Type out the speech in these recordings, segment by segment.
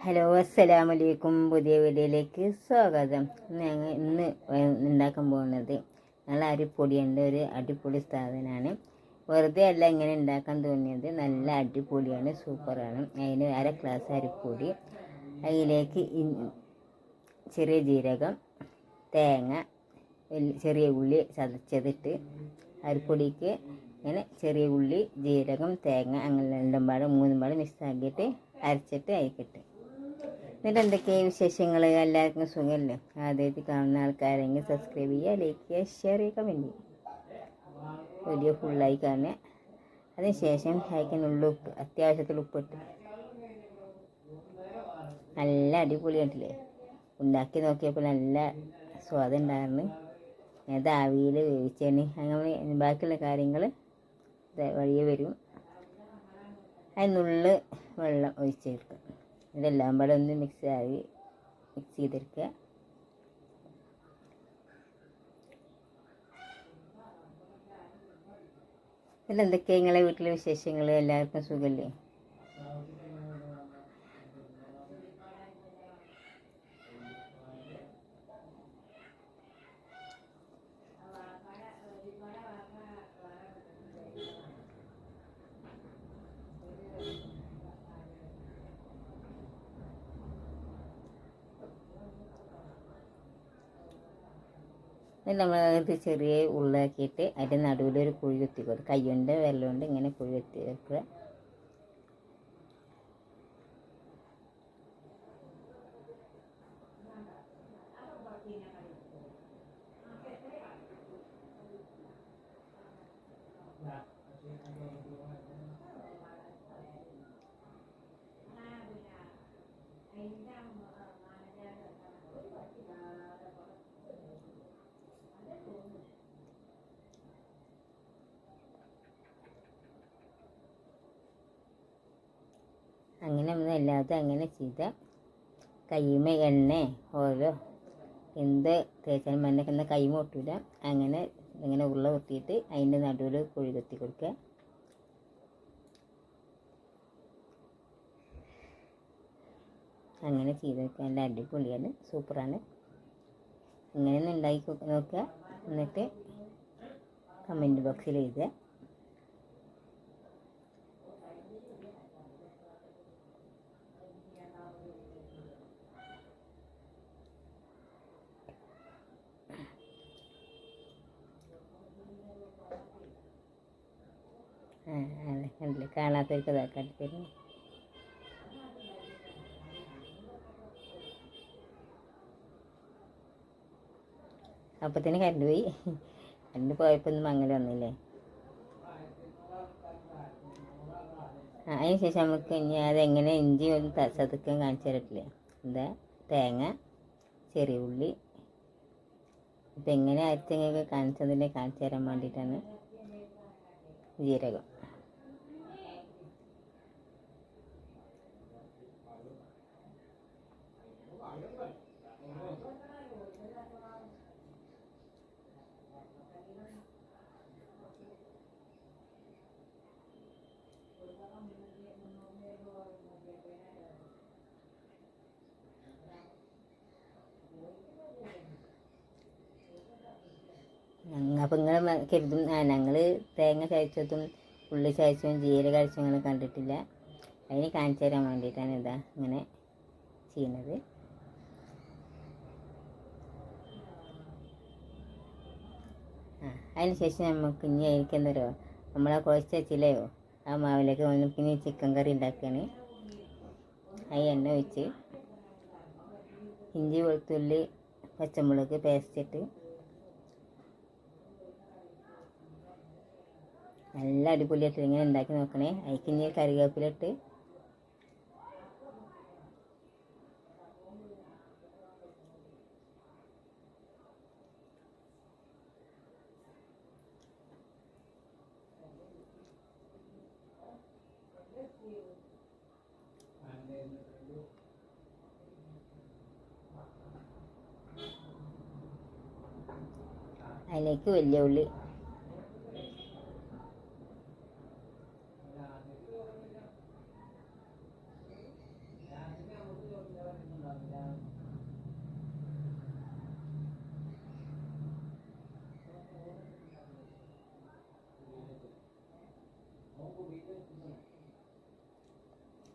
Hello അസ്സലാമലൈക്കും പുതിയ വീഡിയോയിലേക്ക് സ്വാഗതം. ഞങ്ങൾ ഇന്ന് ഉണ്ടാക്കാൻ പോകുന്നത് നല്ല അരിപ്പൊടിയുണ്ട് ഒരു അടിപൊളി സാധനമാണ്. വെറുതെ അല്ല ഇങ്ങനെ ഉണ്ടാക്കാൻ തോന്നിയത്. നല്ല അടിപൊളിയാണ് സൂപ്പറാണ്. അതിന് അര ഗ്ലാസ് അരിപ്പൊടി അതിലേക്ക് ചെറിയ ജീരകം തേങ്ങ ചെറിയ ഉള്ളി ചതച്ചതിട്ട് അരിപ്പൊടിക്ക് ഇങ്ങനെ ചെറിയ ഉള്ളി ജീരകം തേങ്ങ അങ്ങനെ രണ്ടും പാടെ മൂന്നും പാടെ മിക്സ് ആക്കിയിട്ട് അരച്ചിട്ട് അയക്കിട്ട് എന്നിട്ട് എന്തൊക്കെയാണ് വിശേഷങ്ങൾ എല്ലാവർക്കും സുഖമല്ലേ ആദ്യമായിട്ട് കാണുന്ന ആൾക്കാരെങ്കിൽ സബ്സ്ക്രൈബ് ചെയ്യുക ലൈക്ക് ചെയ്യുക ഷെയർ ചെയ്യുക കമന്റ് ചെയ്യുക. വീഡിയോ ഫുള്ളായി കാണുക. അതിനുശേഷം അയക്കാനുള്ള ഉപ്പ് അത്യാവശ്യത്തിൽ ഉപ്പിട്ട്. നല്ല അടിപൊളിയായിട്ടില്ലേ ഉണ്ടാക്കി നോക്കിയപ്പോൾ നല്ല സ്വാദം ഉണ്ടായിരുന്നു. അത് ആവിയിൽ വേവിച്ചതിന് അങ്ങനെ ബാക്കിയുള്ള കാര്യങ്ങൾ വഴിയെ വരും. അതിനുള്ളിൽ വെള്ളം ഒഴിച്ചെടുക്കുക ഇതെല്ലാം കൂടെ ഒന്ന് മിക്സ് ആയി മിക്സ് ചെയ്തെടുക്കുക. പിന്നെ എന്തൊക്കെയാണ് നിങ്ങളെ വീട്ടിലെ വിശേഷങ്ങൾ? എല്ലാവർക്കും സുഖമല്ലേ നമ്മൾ അത് ചെറിയ ഉള്ളാക്കിയിട്ട് അതിന്റെ നടുവിൽ ഒരു കുഴി കുത്തി കൊടുക്കുക. കൈ കൊണ്ട് വിരൽ ഇങ്ങനെ കുഴി കുത്തി വെക്കുക. Thank നമ്മൾ എല്ലാതും അങ്ങനെ ചെയ്ത കയ്യുമ എണ്ണ ഓരോ എന്ത് തേച്ചാലും മണ്ണക്കുന്ന കൈമ ഒട്ടില്ല അങ്ങനെ ഇങ്ങനെ ഉരുള കൊത്തിയിട്ട് അതിന്റെ നടുവിൽ കുഴി കുത്തി കൊടുക്കുക. അങ്ങനെ ചെയ്ത് നോക്കുക നല്ല അടിപൊളിയാണ്. സൂപ്പറാണ്. ഇങ്ങനെ ഒന്ന് ഉണ്ടാക്കി നോക്കുക. എന്നിട്ട് കമന്റ് ബോക്സിൽ എഴുതുക ആ അതെ കണ്ടില്ലേ കാണാത്തവർക്ക് ഇതാക്കാട്ടി തരും തന്നെ കരണ്ട് പോയി. കറണ്ട് പോയപ്പോൾ ഒന്നും അങ്ങനെ വന്നില്ലേ? ആ അതിന് ശേഷം നമുക്ക് ഇനി അതെങ്ങനെ ഇഞ്ചി ഒന്ന് ചതുക്കാൻ കാണിച്ചു തരട്ടില്ല? എന്താ? തേങ്ങ ചെറിയ ഉള്ളി. ഇതെങ്ങനെ എങ്ങനെ കാണിച്ചതിനെ കാണിച്ചു തരാൻ വേണ്ടിയിട്ടാണ് ജീരകം. അപ്പം നിങ്ങൾ കരുതും ഞങ്ങൾ തേങ്ങ ചതച്ചതും ഉള്ളി ചതച്ചതും ജീരക അരച്ചതും കണ്ടിട്ടില്ല. അതിന് കാണിച്ചു തരാൻ വേണ്ടിയിട്ടാണ് ഇതാ ഇങ്ങനെ ചെയ്യുന്നത് അതിന് ശേഷം നമുക്ക് ഇനി എനിക്ക് എന്തോ നമ്മളെ കുഴച്ച് വെച്ചില്ലയോ ആ മാവിലേക്ക് വന്ന് പിന്നെ ചിക്കൻ കറി ഉണ്ടാക്കുകയാണ് ആ എണ്ണ ഒഴിച്ച് ഇഞ്ചി വെളുത്തുള്ളി പച്ചമുളക് പേസ്റ്റ് ഇട്ട് നല്ല അടിപൊളിയായിട്ട് ഇങ്ങനെ ഉണ്ടാക്കി നോക്കണേ. അതിക്ക് ഇനി കറിവേപ്പിലിട്ട് അതിലേക്ക് വലിയ ഉള്ളി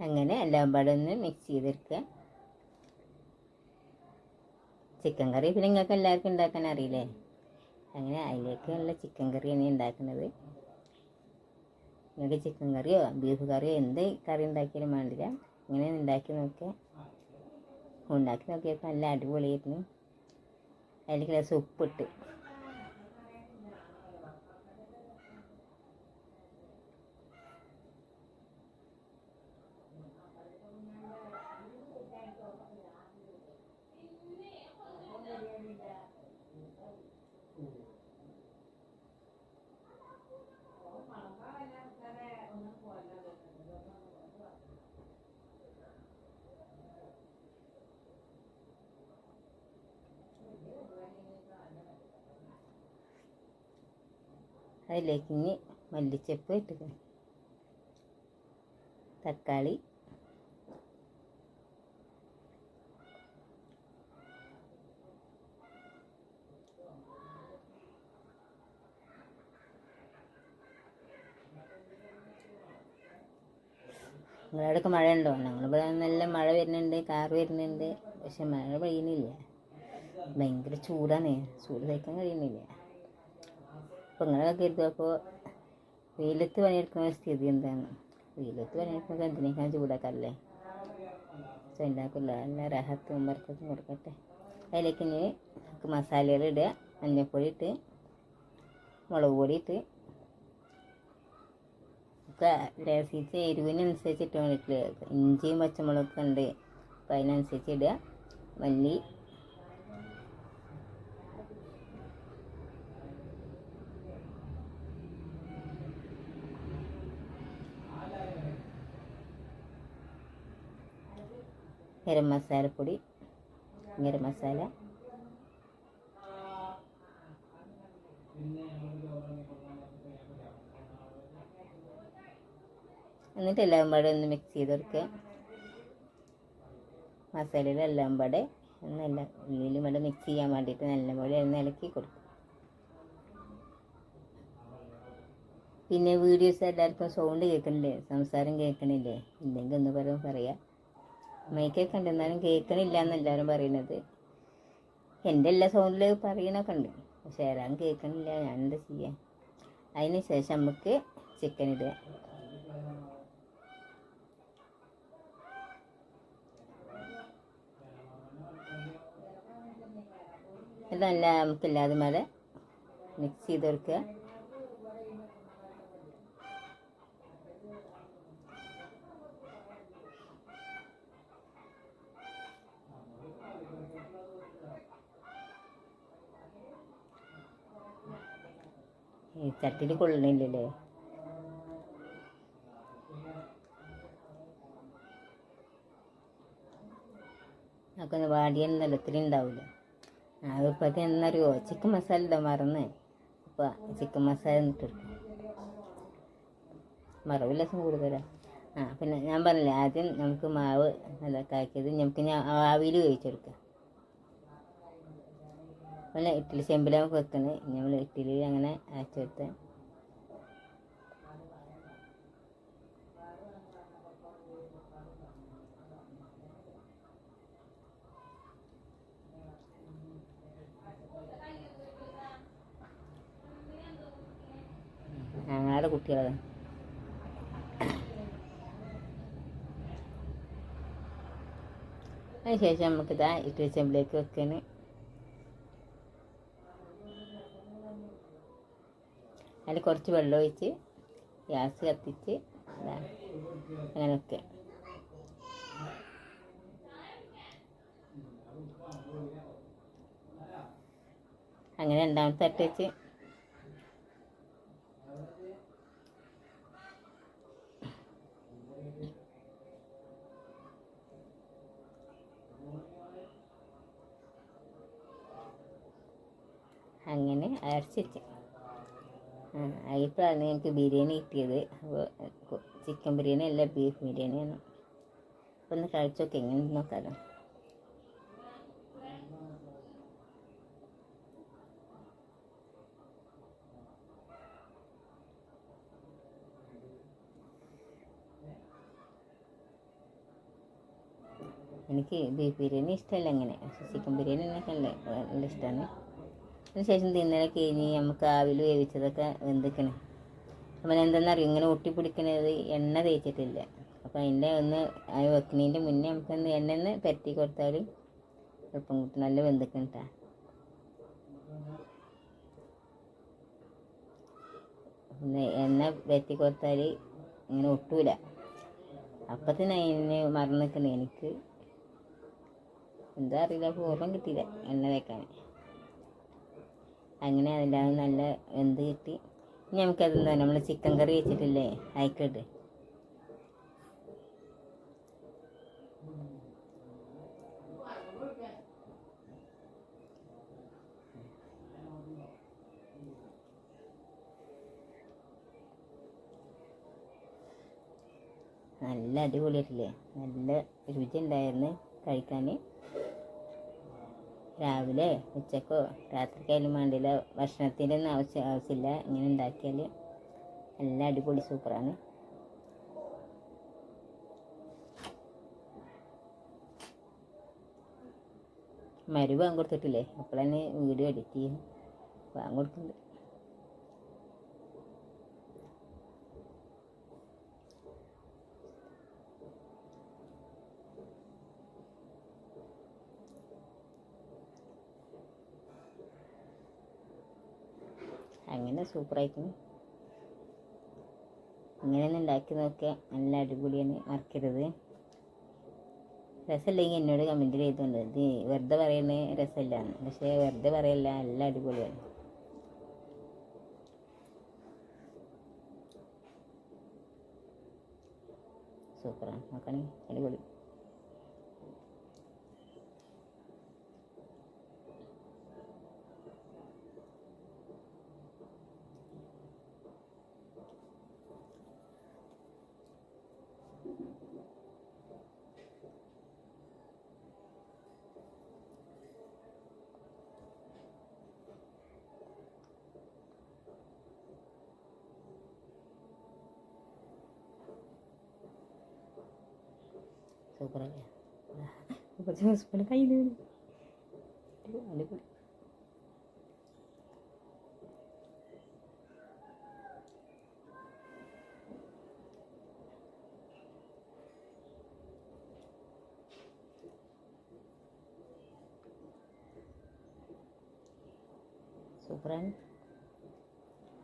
അങ്ങനെ എല്ലാം പാടെ ഒന്ന് മിക്സ് ചെയ്തെടുക്കുക. ചിക്കൻ കറി പിന്നെ നിങ്ങൾക്ക് എല്ലാവർക്കും ഉണ്ടാക്കാൻ അറിയില്ലേ? അങ്ങനെ അതിലേക്കുള്ള ചിക്കൻ കറിയാണ് ഉണ്ടാക്കുന്നത്. നിങ്ങൾക്ക് ചിക്കൻ കറിയോ ബീഫ് കറിയോ എന്ത് കറി ഉണ്ടാക്കിയാലും വേണ്ടില്ല. ഇങ്ങനെ ഉണ്ടാക്കി നോക്കുക. ഉണ്ടാക്കി നോക്കിയപ്പോൾ നല്ല അടിപൊളിയായിരുന്നു. അതിലേക്ക് ലേശം ഉപ്പിട്ട് അതിലേക്ക് ഇനി മല്ലിച്ചപ്പ് ഇട്ടിട്ട് തക്കാളി. നിങ്ങളവിടെയൊക്കെ മഴ ഉണ്ടോ ഞങ്ങളിവിടെ നല്ല മഴ വരുന്നുണ്ട് കാർ വരുന്നുണ്ട് പക്ഷെ മഴ പെയ്യുന്നില്ല. ഭയങ്കര ചൂടാണ് ചൂട് സഹിക്കാൻ കഴിയുന്നില്ല. അപ്പോൾ നിങ്ങളൊക്കെ അപ്പോൾ വെയിലത്ത് പണിയെടുക്കുന്ന സ്ഥിതി എന്താണ്? വെയിലത്ത് പണിയെടുക്കുന്നത് എന്തിനേക്കാൾ ചൂടാക്കല്ലേ ഉണ്ടാക്കില്ല നല്ല റഹത്തും ബർക്കത്തും കൊടുക്കട്ടെ. അതിലേക്ക് ഇനി നമുക്ക് മസാലകൾ ഇടുക. മഞ്ഞൾപ്പൊടി ഇട്ട് മുളക് പൊടി ഇട്ട്. ഒക്കെ എരിവിനനുസരിച്ചിട്ട് വേണ്ടിയിട്ട് ഇഞ്ചിയും പച്ചമുളകൊക്കെ ഉണ്ട്. അപ്പം അതിനനുസരിച്ച് ഇടുക. മല്ലി ഗരം മസാലപ്പൊടി ഗരം മസാല. എന്നിട്ട് എല്ലാം പാടെ ഒന്ന് മിക്സ് ചെയ്ത് കൊടുക്കുക മസാലയിൽ എല്ലാം പാടെ നല്ല ഉള്ളിലും ഇവിടെ മിക്സ് ചെയ്യാൻ വേണ്ടിയിട്ട് നല്ലപോലെ ഒന്ന് ഇളക്കി കൊടുക്കും. പിന്നെ വീഡിയോസ് എല്ലാവർക്കും സൗണ്ട് കേൾക്കണില്ലേ? സംസാരം കേൾക്കണില്ലേ? ഇല്ലെങ്കിൽ ഒന്ന് പറയും പറയാം. മൈക്കൊക്കെ ഉണ്ട് എന്നാലും കേൾക്കണില്ല എന്ന് എല്ലാവരും പറയുന്നത് എന്റെ എല്ലാ സൗണ്ടിൽ പറയണൊക്കെ ഉണ്ട്. പക്ഷെ ആരാൻ കേൾക്കണില്ല. ഞാൻ എന്താ ചെയ്യാൻ അതിന് ശേഷം നമുക്ക് ചിക്കൻ ഇടുക. ഇതല്ല നമുക്കില്ലാതെ മേലെ മിക്സ് ചെയ്ത് കൊടുക്കുക. ഈ ചട്ടിയിൽ കൊള്ളണില്ലല്ലേ? ഒക്കെ വാടിയ നിലത്തിലുണ്ടാവില്ല അതിപ്പോൾ എന്നറിയോ ചിക്കൻ മസാല ഇതാ മറന്ന്. ഇപ്പോൾ ചിക്കൻ മസാല ഇട്ടെടുക്കും മറവില്ല കൂടുതലാ. ആ പിന്നെ ഞാൻ പറഞ്ഞില്ലേ ആദ്യം നമുക്ക് മാവ് നല്ല കാക്കിയത് നമുക്ക് ഞാൻ ആവിയിൽ വേവിച്ചെടുക്കാം. പിന്നെ ഇഡ്ഡലി ചെമ്പിലാണ് വെക്കുന്നത് നമ്മൾ ഇഡ്ഡലി അങ്ങനെ അയച്ചെടുത്ത് ഞങ്ങളുടെ കുട്ടികളെ. അതിനുശേഷം നമുക്കിതാ ഇഡ്ഡലി ചെമ്പിലേക്ക് വെക്കാന് അതിൽ കുറച്ച് വെള്ളം ഒഴിച്ച് ഗ്യാസ് കത്തിച്ച് അങ്ങനെയൊക്കെ അങ്ങനെ രണ്ടാമത്തെ തട്ട് അങ്ങനെ അരച്ച് ഇപ്പോഴാണ് എനിക്ക് ബിരിയാണി കിട്ടിയത്. അപ്പോൾ ചിക്കൻ ബിരിയാണി അല്ല ബീഫ് ബിരിയാണിയാണ് അപ്പോൾ ഒന്ന് കഴിച്ചോക്കെ എങ്ങനെ നോക്കാമല്ലോ എനിക്ക് ബീഫ് ബിരിയാണി ഇഷ്ടമല്ല അങ്ങനെ. പക്ഷെ ചിക്കൻ ബിരിയാണി എനിക്ക് നല്ല നല്ല ഇഷ്ടമാണ്. അതിനുശേഷം തിന്നലെ കഴിഞ്ഞ് നമുക്ക് ആവിൽ വേവിച്ചതൊക്കെ വെന്തിക്കണം. അപ്പം എന്തെന്നറിയും? ഇങ്ങനെ ഒട്ടിപ്പിടിക്കണത് എണ്ണ തേച്ചിട്ടില്ല. അപ്പോൾ അതിന്റെ ഒന്ന് അത് വെക്കുന്നതിന്റെ മുന്നേ നമുക്ക് ഒന്ന് എണ്ണ ഒന്ന് പരത്തി കൊടുത്താൽ എളുപ്പം കിട്ടും. നല്ല വെന്തിക്കണട്ടാ പിന്നെ എണ്ണ വെറ്റി കൊടുത്താൽ ഇങ്ങനെ ഒട്ടൂല. അപ്പത്തിന് അതിന് മറന്നു നിൽക്കുന്നത് എനിക്ക്. എന്താ അറിയില്ല. പൂർവം കിട്ടിയില്ല എണ്ണ തേക്കാൻ അങ്ങനെ അതിന്റെ നല്ല വെന്ത് കിട്ടി. ഇനി നമുക്കതെന്താ നമ്മൾ ചിക്കൻ കറി വെച്ചിട്ടില്ലേ? അയക്കട്ട്. നല്ല അടിപൊളിയായിട്ടില്ലേ? നല്ല രുചി ഉണ്ടായിരുന്നു കഴിക്കാൻ രാവിലെ ഉച്ചക്കോ? രാത്രിക്കായാലും വേണ്ടില്ല ഭക്ഷണത്തിന്റെ ഒന്നും ആവശ്യം ആവശ്യമില്ല. ഇങ്ങനെ ഉണ്ടാക്കിയാൽ നല്ല അടിപൊളി സൂപ്പറാണ്. മരുവാൻ കൊടുത്തിട്ടില്ലേ? അപ്പോഴാണ് വീഡിയോ എഡിറ്റ് ചെയ്യും. വാങ്ങി കൊടുക്കുന്നുണ്ട് അങ്ങനെ സൂപ്പറായിരിക്കും ഇങ്ങനെ ഉണ്ടാക്കി നോക്കിയാൽ നല്ല അടിപൊളിയാണ് മറക്കരുത്. രസമില്ലെങ്കിൽ എന്നോട് കമന്റ് ചെയ്തുകൊണ്ട് ഇത് വെറുതെ പറയുന്നത് രസമില്ല. പക്ഷേ വെറുതെ പറയല്ല നല്ല അടിപൊളിയാണ്. സൂപ്പറാണ്. നോക്കണേ അടിപൊളി. സൂപ്പറല്ലേ കുറച്ച് സ്പൂൺ കയ്യിൽ അടിപൊളി സൂപ്പറാണ്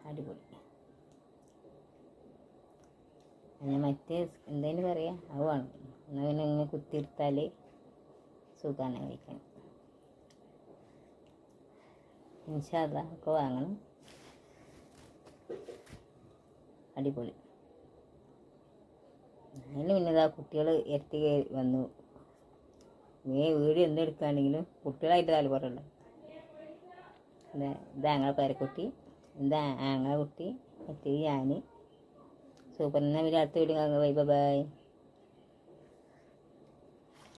അടിപൊളി പിന്നെ മറ്റേ എന്തേലും പറയാ അത് വേണം എന്നാൽ പിന്നെ കുത്തിയെടുത്താൽ സുഖമാണ് കഴിക്കാൻ. ഇൻഷാല്ല ഒക്കെ വാങ്ങണം. അടിപൊളി. അതിന് പിന്നെ കുട്ടികൾ എത്തി വന്നു. നീ വീഡിയോ എന്തെടുക്കുകയാണെങ്കിലും കുട്ടികളായിട്ട് താല്പര്യമുണ്ട് ഇതാ ഇത് ആങ്ങളെ പേരക്കുട്ടി ഇത് ആങ്ങളെ കുട്ടി എത്തി ഞാൻ സൂപ്പർ. എന്നാൽ കാണുക ബൈ ബൈ.